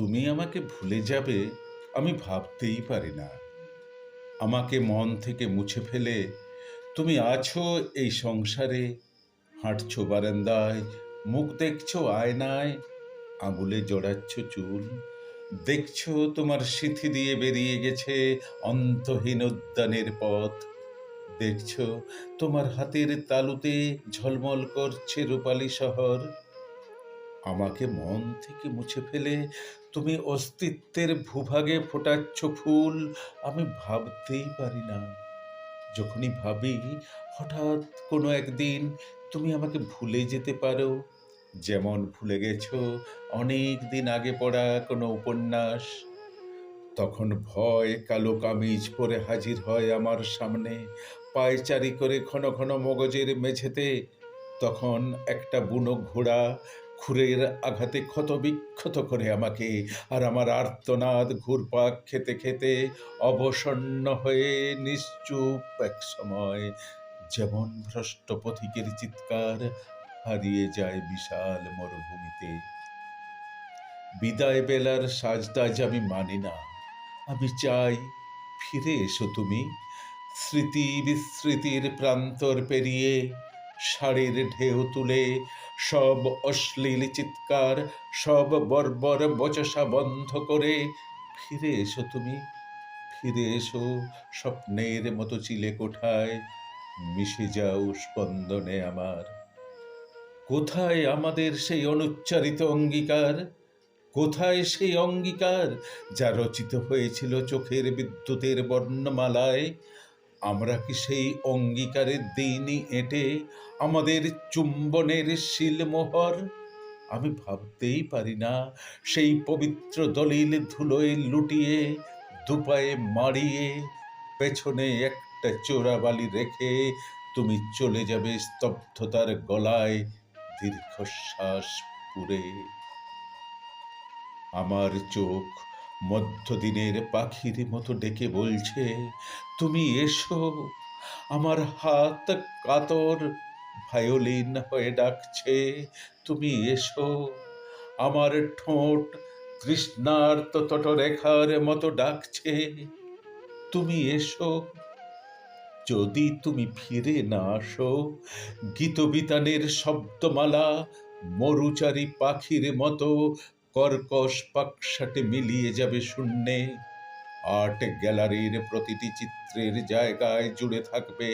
তুমি আমাকে ভুলে যাবে, আমি ভাবতেই পারি না। আমাকে মন থেকে মুছে ফেলে, তুমি আছো এই সংসারে, হাঁটছো বারান্দায়, মুখ দেখছ আয়নায়, আঙুলে জড়াচ্ছ চুল, দেখছ তোমার সিথি দিয়ে বেরিয়ে গেছে অন্তহীন উদ্যানের পথ, দেখছ তোমার হাতের তালুতে ঝলমল করছে রূপালী শহর। আমাকে মন থেকে মুছে ফেলে তুমি অস্তিত্বের ভূভাগে ফোটাচ্ছ ফুল, আমি ভাবতেই পারি না। যখনই ভাবি, হঠাৎ কোনো একদিন তুমি আমাকে ভুলে যেতে পারো। যেমন ভুলে গেছো অনেক দিন আগে পড়া কোনো উপন্যাস। তখন ভয় কালো কামিজ পরে হাজির হয় আমার সামনে, পায়চারি করে ঘন ঘন মগজের মেঝেতে। তখন একটা বুনো ঘোড়া খুরের আঘাতে ক্ষত বিক্ষত করে আমাকে আর আমার আর্তনাদ ঘুরপাক খেতে খেতে অবসন্ন হয়ে নিশ্চুপ এক সময় যেমন ভ্রষ্ট পথিকের চিৎকার হারিয়ে যায় বিশাল মরুভূমিতে। বিদায় বেলার সাজটাজ আমি মানি না, আমি চাই ফিরে এসো তুমি। স্মৃতি বিস্মৃতির প্রান্তর পেরিয়ে শাড়ির ঢেউ তুলে, সব অশ্লীল চিৎকার, সব বর্বর বচসা বন্ধ করে, ফিরে এসো তুমি, ফিরে এসো, স্বপ্নের মতো চিলে কোঠায়, মিশে যাও স্পন্দনে আমার। কোথায় আমাদের সেই অনুচ্চারিত অঙ্গীকার? কোথায় সেই অঙ্গীকার যা রচিত হয়েছিল চোখের বিদ্যুতের বর্ণমালায়? আমরা কি সেই অঙ্গীকারের দিনই এঁটে আমাদের চুম্বনের শিলমোহর? আমি ভাবতেই পারি না, সেই পবিত্র দলিল ধুলোয় লুটিয়ে, দুপায়ে মারিয়ে পেছনে একটা চোরাবালি রেখে তুমি চলে যাবে স্তব্ধতার গলায় দীর্ঘশ্বাস পুরে আমার চোখ মধ্যদিনের পাখির মতো ডেকে বলছে, তুমি এসো, আমার হাত কাতর, ভায়োলিন হয়ে ডাকছে, তুমি এসো, আমার ঠোঁট তৃষ্ণার্ত তটরেখার মতো ডাকছে, তুমি এসো। যদি তুমি ফিরে না আসো, গীতবিতানের শব্দমালা মরুচারী পাখির মতো কর্কশ পাকসাটে মিলিয়ে যাবে শূন্যে। আর্ট গ্যালারির প্রতিটি চিত্রের জায়গায় জুড়ে থাকবে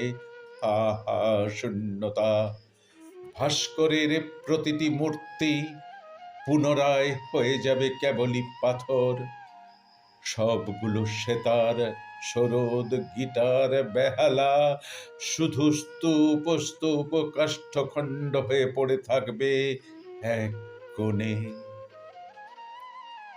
হা হা শূন্যতা। ভাস্করের প্রতিটি মূর্তি পুনরায় হয়ে যাবে কেবলই পাথর। সবগুলো সেতার, সরোদ, গিটার, বেহালা, শুধু স্তূপ স্তূপ, কাষ্ঠখণ্ড হয়ে পড়ে থাকবে এক কোণে।